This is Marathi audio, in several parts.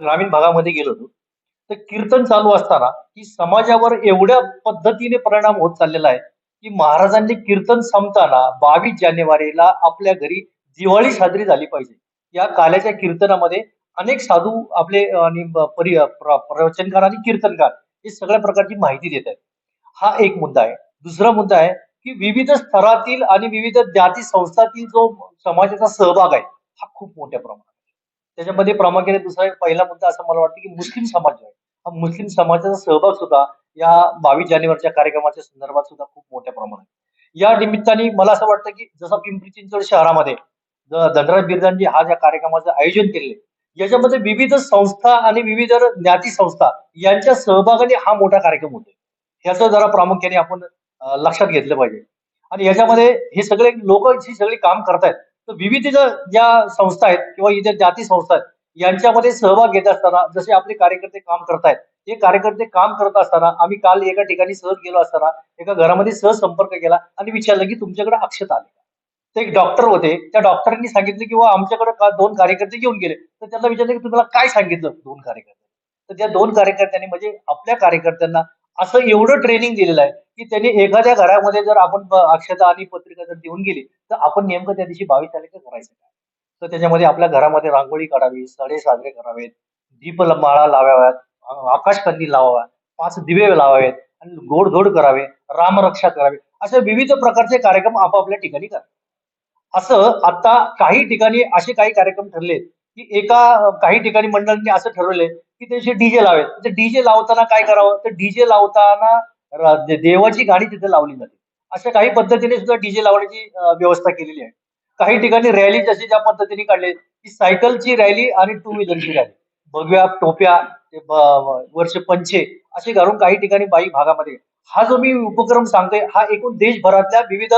ग्रामीण भागामध्ये गेलो होतो. तर कीर्तन चालू असताना की समाजावर एवढ्या पद्धतीने परिणाम होत चाललेला आहे की महाराजांनी कीर्तन संपताना बावीस जानेवारीला आपल्या घरी दिवाळी साजरी झाली पाहिजे. या काल्याच्या कीर्तनामध्ये अनेक साधू आपले आणि परि प्रवचनकार आणि कीर्तनकार हे सगळ्या प्रकारची माहिती देत आहेत. हा एक मुद्दा आहे. दुसरा मुद्दा आहे की विविध स्तरातील आणि विविध जाती संस्थातील जो समाजाचा सहभाग आहे हा खूप मोठ्या प्रमाणात त्याच्यामध्ये प्रामुख्याने दुसरा पहिला मुद्दा असं मला वाटतं की मुस्लिम समाज आहे. हा मुस्लिम समाजाचा सहभाग सुद्धा या बावीस जानेवारीच्या कार्यक्रमाच्या संदर्भात सुद्धा खूप मोठ्या प्रमाणात या निमित्ताने मला असं वाटतं की जसं पिंपरी चिंचवड शहरामध्ये धनराज बिरजांनी हा ज्या कार्यक्रमाचं आयोजन केले याच्यामध्ये विविध संस्था आणि विविध ज्ञाती संस्था यांच्या सहभागाने हा मोठा कार्यक्रम होतो याचं जरा प्रामुख्याने आपण लक्षात घेतलं पाहिजे. आणि याच्यामध्ये हे सगळे लोक जी सगळी काम करतायत. तर विविध ज्या संस्था आहेत किंवा इतर जाती संस्था आहेत यांच्यामध्ये सहभाग घेत असताना जसे आपले कार्यकर्ते काम करतायत हे कार्यकर्ते काम करत असताना आम्ही काल एका ठिकाणी सहज गेलो असताना एका घरामध्ये सहज संपर्क केला आणि विचारलं की तुमच्याकडे अक्षत आले ते एक डॉक्टर होते त्या डॉक्टरांनी सांगितलं की "वा, आमच्याकडे का दोन कार्यकर्ते घेऊन गेले? तर त्यांना विचारलं की तुम्हाला काय सांगितलं दोन कार्यकर्ते तर त्या दोन कार्यकर्त्यांनी म्हणजे आपल्या कार्यकर्त्यांना असं एवढं ट्रेनिंग दिलेलं आहे की त्यांनी एखाद्या घरामध्ये जर आपण अक्षता आणि पत्रिका जर देऊन गेली तर आपण नेमकं त्या दिवशी बावीस तारखेला करायचं काय? तर त्याच्यामध्ये आपल्या घरामध्ये रांगोळी काढावी सडे साजरे करावेत दीप माळा लावाव्यात आकाशकंदी लावाव्या पाच दिवे लावावेत आणि गोड गोड करावे रामरक्षा करावी असे विविध प्रकारचे कार्यक्रम आपापल्या ठिकाणी करा असं आता काही ठिकाणी असे काही कार्यक्रम ठरले की एका काही ठिकाणी मंडळांनी असं ठरवलंय की त्याचे डीजे लावेल. म्हणजे तर डीजे लावताना काय करावं? तर डीजे लावताना देवाची गाणी तिथे लावली जाते. अशा काही पद्धतीने सुद्धा डीजे लावण्याची व्यवस्था केलेली आहे. काही ठिकाणी रॅली जशी ज्या पद्धतीने काढली की सायकलची रॅली आणि टू व्हीलरची रॅली. भगव्या टोप्या ते वर्ष पंचे असे घालून काही ठिकाणी बाई भागामध्ये. हा जो मी उपक्रम सांगतोय हा एकूण देशभरातल्या विविध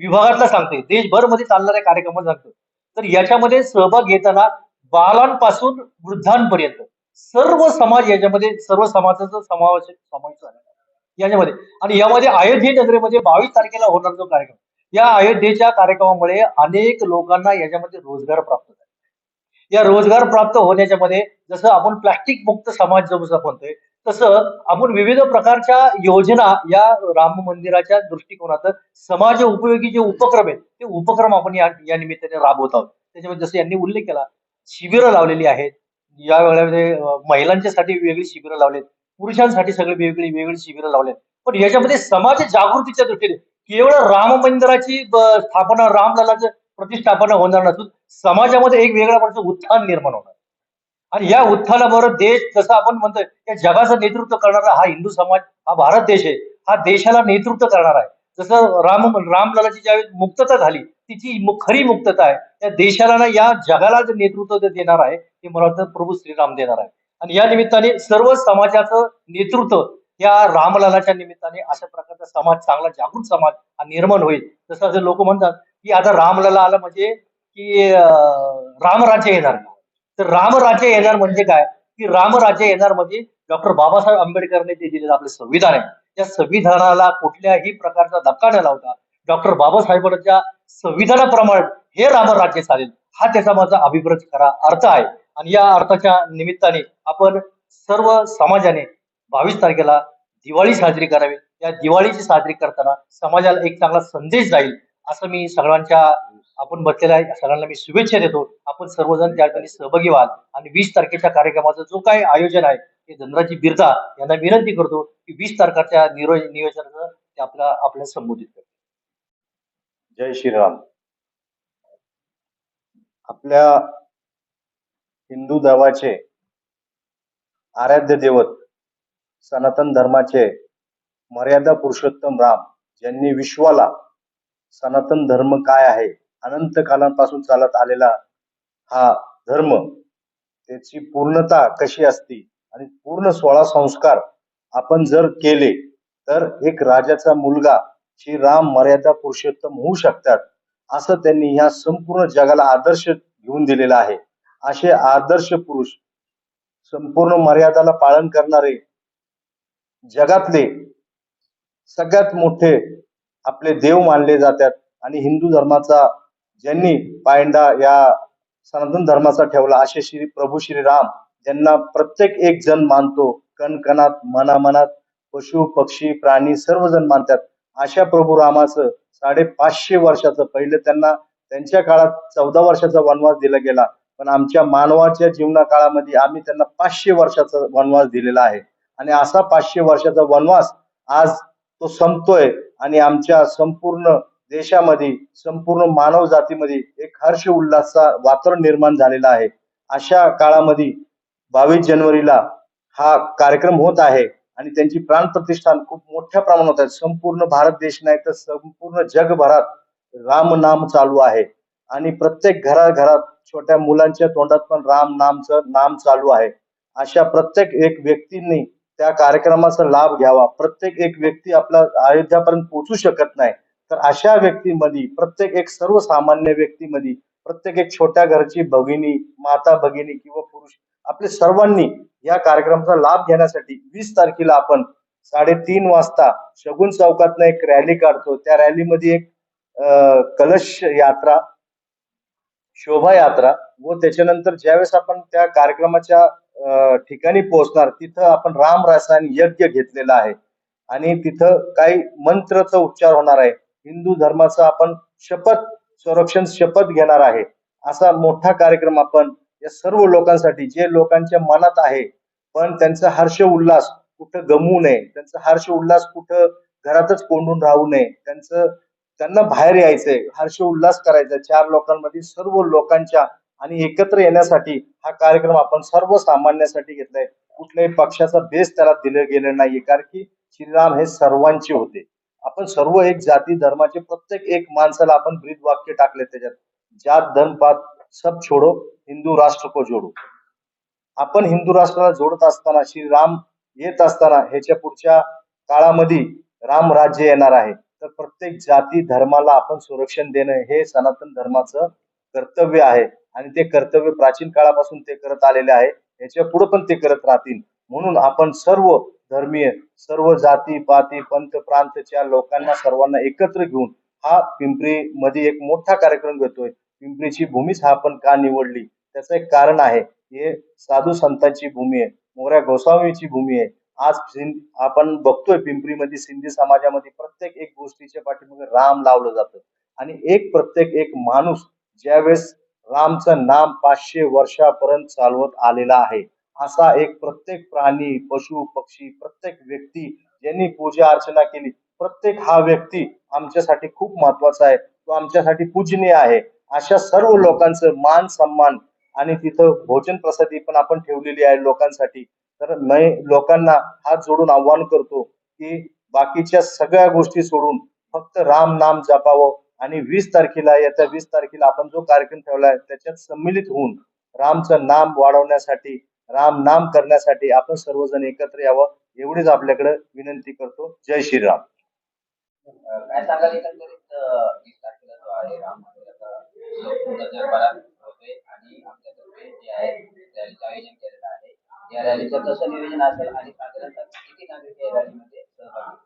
विभागातला सांगतोय. देशभरमध्ये चालणाऱ्या कार्यक्रमात सांगतोय. तर याच्यामध्ये सहभाग घेताना बालांपासून वृद्धांपर्यंत सर्व समाज याच्यामध्ये सर्व समाजाचा समावेश समावेश याच्यामध्ये. आणि यामध्ये अयोध्ये नगरीमध्ये बावीस तारखेला होणार जो कार्यक्रम. या अयोध्येच्या कार्यक्रमामुळे अनेक लोकांना याच्यामध्ये रोजगार प्राप्त झाले. या रोजगार प्राप्त होण्याच्या मध्ये जसं आपण प्लास्टिक मुक्त समाज जसं म्हणतोय तसं आपण विविध प्रकारच्या योजना या राम मंदिराच्या दृष्टिकोनात समाज उपयोगी जे उपक्रम आहेत ते उपक्रम आपण या निमित्ताने राबवत आहोत. त्याच्यामध्ये जसं यांनी उल्लेख केला शिबिरं लावलेली आहेत या वेळेमध्ये महिलांच्यासाठी वेगळी शिबिरं लावलेत. पुरुषांसाठी सगळी वेगळी वेगळी शिबिरं लावलेत. पण याच्यामध्ये समाज जागृतीच्या दृष्टीने केवळ राम मंदिराची स्थापना रामलालाचं प्रतिष्ठापना होणार नसून समाजामध्ये एक वेगळ्या प्रकारचं उत्थान निर्माण होणार. आणि या उत्थानाबरोबर देश जसं आपण म्हणतोय या जगाचं नेतृत्व करणारा हा हिंदू समाज हा भारत देश आहे हा देशाला नेतृत्व करणार आहे. जसं राम रामललाची ज्यावेळी मुक्तता झाली तिची खरी मुक्तता आहे. त्या देशाला ना या जगाला जे नेतृत्व देणार आहे ते मला वाटतं प्रभू श्रीराम देणार आहे. आणि या निमित्ताने सर्व समाजाचं नेतृत्व या रामलालाच्या निमित्ताने अशा प्रकारचा समाज चांगला जागृत समाज हा निर्माण होईल. जसं असं लोक म्हणतात की आता रामलला आलं म्हणजे की रामराज्य येणार. तर रामराज्य येणार म्हणजे काय? की रामराज्य येणार म्हणजे डॉक्टर बाबासाहेब आंबेडकरने जे दिलेलं आपलं संविधान आहे. या संविधानाला कुठल्याही प्रकारचा धक्का न लावता डॉक्टर बाबासाहेबांच्या संविधानाप्रमाणे हे रामराज्य चालेल. हा त्याचा माझा अभिप्राय खरा अर्थ आहे. आणि या अर्थाच्या निमित्ताने आपण सर्व समाजाने बावीस तारखेला दिवाळी साजरी करावी. या दिवाळीची साजरी करताना समाजाला एक चांगला संदेश जाईल असं मी सगळ्यांच्या आपण बसलेल्या आहे. सगळ्यांना मी शुभेच्छा देतो. आपण सर्वजण त्या ठिकाणी सहभागी व्हाल. आणि वीस तारखेच्या कार्यक्रमाचं जो काही आयोजन आहे ते धनराजी बिरदा यांना विनंती करतो की वीस तारखाच्या निरो नियोजनाचं ते आपल्या आपल्याला संबोधित करतो जय श्रीराम. आपल्या हिंदू देवाचे आराध्य देवत सनातन धर्माचे मर्यादा पुरुषोत्तम राम ज्यांनी विश्वाला सनातन धर्म काय आहे अनंत कालांपासून चालत आलेला हा धर्म त्याची पूर्णता कशी असती आणि पूर्ण सोळा संस्कार आपण जर केले तर एक राजाचा मुलगा श्री राम मर्यादा पुरुषोत्तम होऊ शकतात असं त्यांनी ह्या संपूर्ण जगाला आदर्श घेऊन दिलेला आहे. असे आदर्श पुरुष संपूर्ण मर्यादाला पालन करणारे जगातले सगळ्यात मोठे आपले देव मानले जातात आणि हिंदू धर्माचा ज्यांनी पायंडा या सनातन धर्माचा ठेवला असे श्री प्रभू श्री राम ज्यांना प्रत्येक एक जण मानतो कणकणात मनामनात पशु पक्षी प्राणी सर्वजण मानतात. अशा प्रभू रामाचं साडेपाचशे वर्षाचं पहिले त्यांना त्यांच्या काळात चौदा वर्षाचा वनवास दिला गेला. पण आमच्या मानवाच्या जीवना काळामध्ये आम्ही त्यांना पाचशे वर्षाचा वनवास दिलेला आहे. आणि असा पाचशे वर्षाचा वनवास आज तो संपतोय आणि आमच्या संपूर्ण देशामध्ये संपूर्ण मानव जातीमध्ये एक हर्ष उल्हासचा वातावरण निर्माण झालेला आहे. अशा काळामध्ये बावीस जानेवारीला हा कार्यक्रम होत आहे आणि त्यांची प्राण प्रतिष्ठान खूप मोठ्या प्रमाणात आहे. संपूर्ण भारत देश नाही तर संपूर्ण जगभरात राम नाम चालू आहे. आणि प्रत्येक घराघरात छोट्या मुलांच्या तोंडात पण राम नामचं नाम चालू आहे. अशा प्रत्येक एक व्यक्तींनी त्या कार्यक्रमाचा लाभ घ्यावा. प्रत्येक एक व्यक्ती आपला अयोध्यापर्यंत पोहोचू शकत नाही. तर अशा व्यक्तीमध्ये प्रत्येक एक सर्वसामान्य व्यक्तीमध्ये प्रत्येक एक छोट्या घरची भगिनी माता भगिनी किंवा पुरुष आपले सर्वांनी या कार्यक्रमाचा लाभ घेण्यासाठी वीस तारखेला आपण साडेतीन वाजता शगुन चौकातनं एक रॅली काढतो. त्या रॅलीमध्ये एक अं, कलश यात्रा शोभायात्रा व त्याच्यानंतर ज्यावेळेस आपण त्या कार्यक्रमाच्या अं, ठिकाणी पोहोचणार तिथं आपण राम रासायन यज्ञ घेतलेला आहे. आणि तिथं काही मंत्रचा उच्चार होणार आहे. हिंदू धर्माचा आपण शपथ संरक्षण शपथ घेणार आहे. असा मोठा कार्यक्रम आपण या सर्व लोकांसाठी जे लोकांच्या मनात आहे पण त्यांचा हर्ष उल्हास कुठं गमवू नये त्यांचा हर्ष उल्हास कुठं घरातच कोंडून राहू नये त्यांचं त्यांना बाहेर यायचंय हर्ष उल्हास करायचा चार लोकांमध्ये सर्व लोकांच्या आणि एकत्र येण्यासाठी हा कार्यक्रम आपण सर्वसामान्यासाठी घेतलाय. कुठल्याही पक्षाचा बेस त्याला दिलं गेले नाहीये कारण की श्रीराम हे सर्वांचे होते. आपण सर्व एक जाती धर्माचे प्रत्येक एक माणसाला आपण ब्रीद वाक्य टाकले त्याच्यात. जात धर्म पात सब छोडो हिंदू राष्ट्र को जोडो. आपण हिंदू राष्ट्राला जोडत असताना श्रीराम येत असताना ह्याच्या पुढच्या काळामध्ये राम राज्य येणार आहे. तर प्रत्येक जाती धर्माला आपण संरक्षण देणं हे सनातन धर्माचं कर्तव्य आहे. आणि ते कर्तव्य प्राचीन काळापासून ते करत आलेले आहे. याच्यापुढे पण ते करत राहतील. म्हणून आपण सर्व धर्मीय सर्व जाती पाती पंत प्रांतच्या लोकांना सर्वांना एकत्र घेऊन हा पिंपरी मध्ये एक मोठा कार्यक्रम घेतोय. पिंपरीची भूमीच हा आपण का निवडली? त्याचं एक कारण आहे. हे साधू संतांची भूमी आहे. मोऱ्या गोसावीची भूमी आहे. आज आपण बघतोय पिंपरीमध्ये सिंधी समाजामध्ये प्रत्येक एक गोष्टीच्या पाठीमागे राम लावलं जातं. आणि एक प्रत्येक एक माणूस ज्यावेळेस रामचं नाम पाचशे वर्षापर्यंत चालवत आलेला आहे असा एक प्रत्येक प्राणी पशु पक्षी प्रत्येक व्यक्ती ज्यांनी पूजा अर्चना केली प्रत्येक हा व्यक्ती आमच्यासाठी खूप महत्त्वाचा आहे. तो आमच्यासाठी पूजनीय आहे. अशा सर्व लोकांचं मान सन्मान आणि तिथं भोजन प्रसादी पण आपण ठेवलेली आहे लोकांसाठी. तर मी लोकांना हात जोडून आव्हान करतो की बाकीच्या सगळ्या गोष्टी सोडून फक्त राम नाम जपावं आणि वीस तारखेला येत्या वीस तारखेला आपण जो कार्यक्रम ठेवलाय त्याच्यात सम्मिलित होऊन रामचं नाम वाढवण्यासाठी राम नाम करण्यासाठी आपण सर्वजण एकत्र यावं एवढीच आपल्याकडे विनंती करतो. जय श्रीराम. काय सांगाल एकंदरीत वीस तारखेला जो आहे राम? आणि आमच्यातर्फे जे आहे रॅलीचं आयोजन केलेलं आहे या रॅलीचं कसं नियोजन असेल आणि साधारणतः किती नागरिक या रॅलीमध्ये? सहभागी.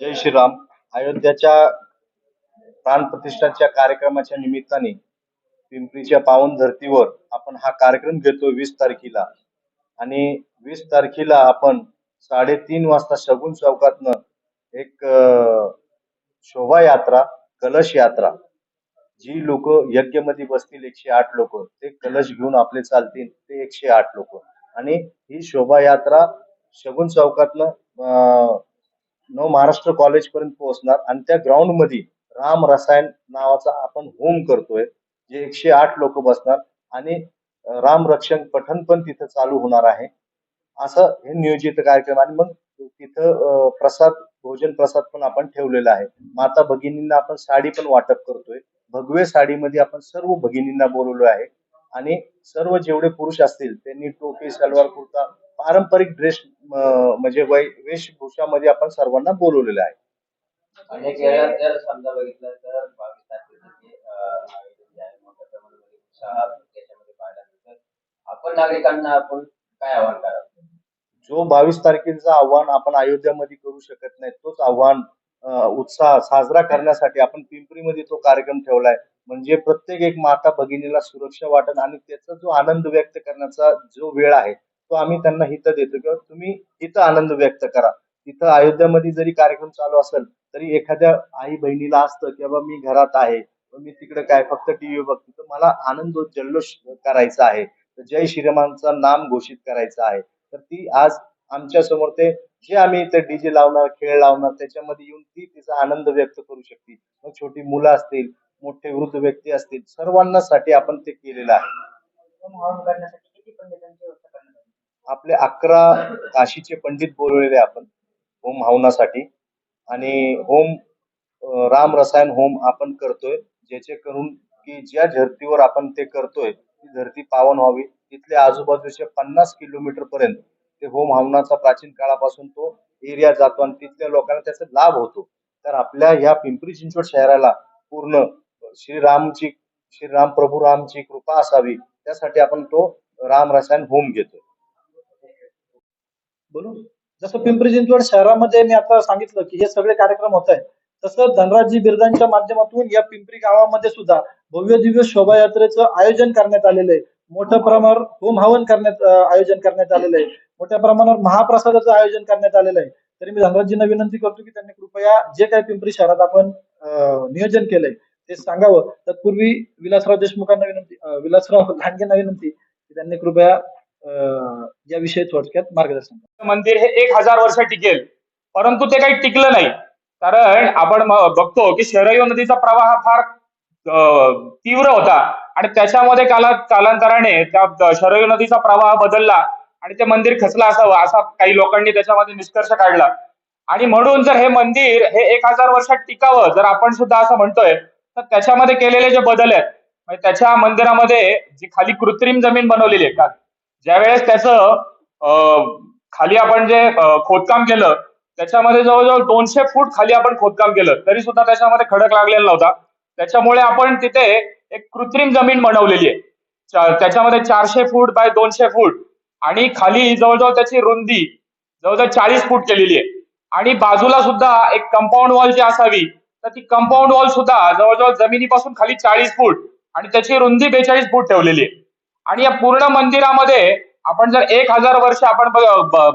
जय श्रीराम. अयोध्याच्या प्राणप्रतिष्ठाच्या कार्यक्रमाच्या निमित्ताने पिंपरीच्या पावन धर्तीवर आपण हा कार्यक्रम घेतो वीस तारखेला. आणि वीस तारखेला आपण साडेतीन वाजता शगुन चौकातनं एक शोभायात्रा कलश यात्रा जी लोक यज्ञमध्ये बसतील एकशे आठ लोक ते कलश घेऊन आपले चालतील ते एकशे आठ लोक. आणि ही शोभायात्रा शगुन चौकातनं नव महाराष्ट्र कॉलेज पर्यंत पोहोचणार. आणि त्या ग्राउंडमध्ये राम रसायन नावाचा आपण होम करतोय जे एकशे आठ लोक बसणार. आणि राम रक्षण पठन पण तिथं चालू होणार आहे. असं हे नियोजित कार्यक्रम. आणि मग तिथं प्रसाद भोजन प्रसाद पण आपण ठेवलेला आहे. माता भगिनींना आपण साडी पण वाटप करतोय. भगवे साडीमध्ये आपण सर्व भगिनींना बोलवलो आहे. आणि सर्व जेवढे पुरुष असतील त्यांनी टोपी सलवार कुर्ता पारंपरिक ड्रेस म्हणजे वेशभूषामध्ये आपण सर्वांना बोलवलेलं आहे. अनेक वेळा जर समजा बघितलं तर बावीस तारखेचं आपण नागरिकांना आपण काय आवाहन करावं जो बावीस तारखेचं आव्हान आपण अयोध्यामध्ये करू शकत नाही तोच आव्हान उत्साह साजरा करण्यासाठी आपण पिंपरीमध्ये तो कार्यक्रम ठेवलाय. म्हणजे प्रत्येक एक माता भगिनीला सुरक्षा वाटेल आणि त्याचा जो आनंद व्यक्त करण्याचा जो वेळ आहे तो आम्ही त्यांना इथं देतो. किंवा तुम्ही इथं आनंद व्यक्त करा. तिथं अयोध्यामध्ये जरी कार्यक्रम चालू असेल तरी एखाद्या आई बहिणीला असतं की बाबा मी घरात आहे. मी तिकडे काय फक्त टीव्ही बघतो. तर मला आनंद जल्लोष करायचा आहे. तर जय श्रीरामांचं नाम घोषित करायचं आहे. तर ती आज आमच्यासमोर ते जे आम्ही इथे डीजे लावणार खेळ लावणार त्याच्यामध्ये येऊन ती तिचा आनंद व्यक्त करू शकते मग छोटी मुलं असतील मोठे वृद्ध व्यक्ती असतील सर्वांना साठी आपण ते केलेलं आहे. आपले अकरा काशीचे पंडित बोलवलेले आपण होम हवनासाठी आणि होम राम रसायन होम आपण करतोय ज्याचे करून की ज्या धर्तीवर आपण ते करतोय ती धरती पावन व्हावी. तिथल्या आजूबाजूचे पन्नास किलोमीटर पर्यंत ते होम हवनाचा प्राचीन काळापासून तो एरिया जातो आणि तिथल्या लोकांना त्याचा लाभ होतो. तर आपल्या ह्या पिंपरी चिंचवड शहराला पूर्ण श्रीरामची श्रीराम प्रभू रामची कृपा असावी त्यासाठी आपण तो राम रसायन होम घेतो बोलू? जसं पिंपरी चिंचवड शहरामध्ये मी आता सांगितलं की हे सगळे कार्यक्रम होत आहेत तसं धनराजी बिरदांच्या माध्यमातून या पिंपरी गावामध्ये सुद्धा भव्य दिव्य शोभायात्रेचं आयोजन करण्यात आलेलं आहे. मोठ्या प्रमाणावर होम हवन करण्यात आयोजन करण्यात आलेलं आहे. मोठ्या प्रमाणावर महाप्रसादाचं आयोजन करण्यात आलेलं आहे. तरी मी धनराजजींना विनंती करतो की त्यांनी कृपया जे काही पिंपरी शहरात आपण नियोजन केलंय ते सांगावं. तत्पूर्वी विलासराव देशमुखांना विनंती विलासराव लांडगेंना विनंती की त्यांनी कृपया या विषयी थोडक्यात मार्गदर्शन मंदिर हे एक हजार वर्ष टिकेल. परंतु ते काही टिकलं नाही. कारण आपण बघतो की शहरयो नदीचा प्रवाह फार तीव्र होता. आणि त्याच्यामध्ये काला कालांतराने त्या शरयू नदीचा प्रवाह बदलला. आणि ते मंदिर खचलं असावं असा काही लोकांनी त्याच्यामध्ये निष्कर्ष काढला. आणि म्हणून जर हे मंदिर हे एक हजार वर्षात टिकावं जर आपण सुद्धा असं म्हणतोय तर त्याच्यामध्ये केलेले जे बदल आहेत म्हणजे त्याच्या मंदिरामध्ये जी खाली कृत्रिम जमीन बनवलेली आहे का ज्यावेळेस त्याचं अं, खाली आपण जे खोदकाम केलं त्याच्यामध्ये जवळजवळ दोनशे फूट खाली आपण खोदकाम केलं तरी सुद्धा त्याच्यामध्ये खडक लागलेला नव्हता. त्याच्यामुळे आपण तिथे एक कृत्रिम जमीन बनवलेली आहे. त्याच्यामध्ये चारशे फूट बाय दोनशे फूट आणि खाली जवळजवळ त्याची रुंदी जवळजवळ चाळीस फूट केलेली आहे. आणि बाजूला सुद्धा एक कंपाऊंड वॉल जी असावी तर ती कंपाऊंड वॉल सुद्धा जवळजवळ जमिनीपासून खाली चाळीस फूट आणि त्याची रुंदी बेचाळीस फूट ठेवलेली आहे. आणि या पूर्ण मंदिरामध्ये आपण जर एक हजार वर्ष आपण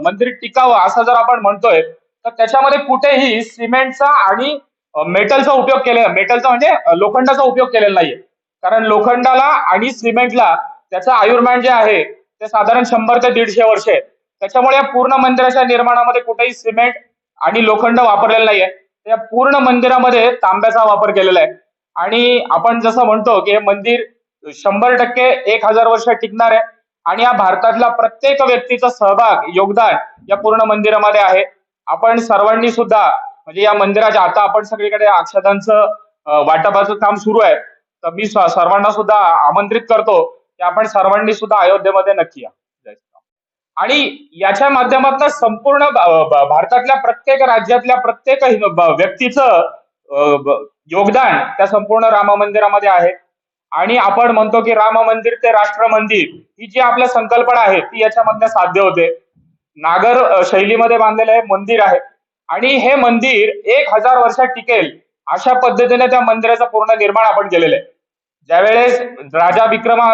मंदिर टिकावं असं जर आपण म्हणतोय तर त्याच्यामध्ये कुठेही सिमेंटचा आणि मेटलचा उपयोग केलेला मेटलचा म्हणजे लोखंडाचा उपयोग केलेला नाहीये. कारण लोखंडाला आणि सिमेंटला त्याचं आयुर्मान जे आहे ते साधारण शंभर ते दीडशे वर्ष आहे त्याच्यामुळे या पूर्ण मंदिराच्या निर्माणामध्ये कुठेही सिमेंट आणि लोखंड वापरलेलं नाहीये. या पूर्ण मंदिरामध्ये तांब्याचा वापर केलेला आहे. आणि आपण जसं म्हणतो की हे मंदिर शंभर टक्के एक हजार वर्ष टिकणार आहे. आणि या भारतातला प्रत्येक व्यक्तीचा सहभाग योगदान या पूर्ण मंदिरामध्ये आहे. आपण सर्वांनी सुद्धा म्हणजे या मंदिराच्या आता आपण सगळीकडे अक्षतांचं वाटपाचं काम सुरू आहे. तर मी सर्वांना सुद्धा आमंत्रित करतो की आपण सर्वांनी सुद्धा अयोध्येमध्ये नक्की या. आणि याच्या माध्यमातून संपूर्ण भारतातल्या प्रत्येक राज्यातल्या प्रत्येक व्यक्तीचं योगदान त्या संपूर्ण राम मंदिरामध्ये आहे. आणि आपण म्हणतो की राम मंदिर ते राष्ट्र मंदिर ही जी आपल्या संकल्पना आहे ती याच्यामधनं साध्य होते. नागर शैलीमध्ये बांधलेलं हे मंदिर आहे. आणि हे मंदिर एक हजार वर्षात टिकेल अशा पद्धतीने त्या मंदिराचं पूर्ण निर्माण आपण केलेलं आहे. ज्यावेळेस राजा विक्रमा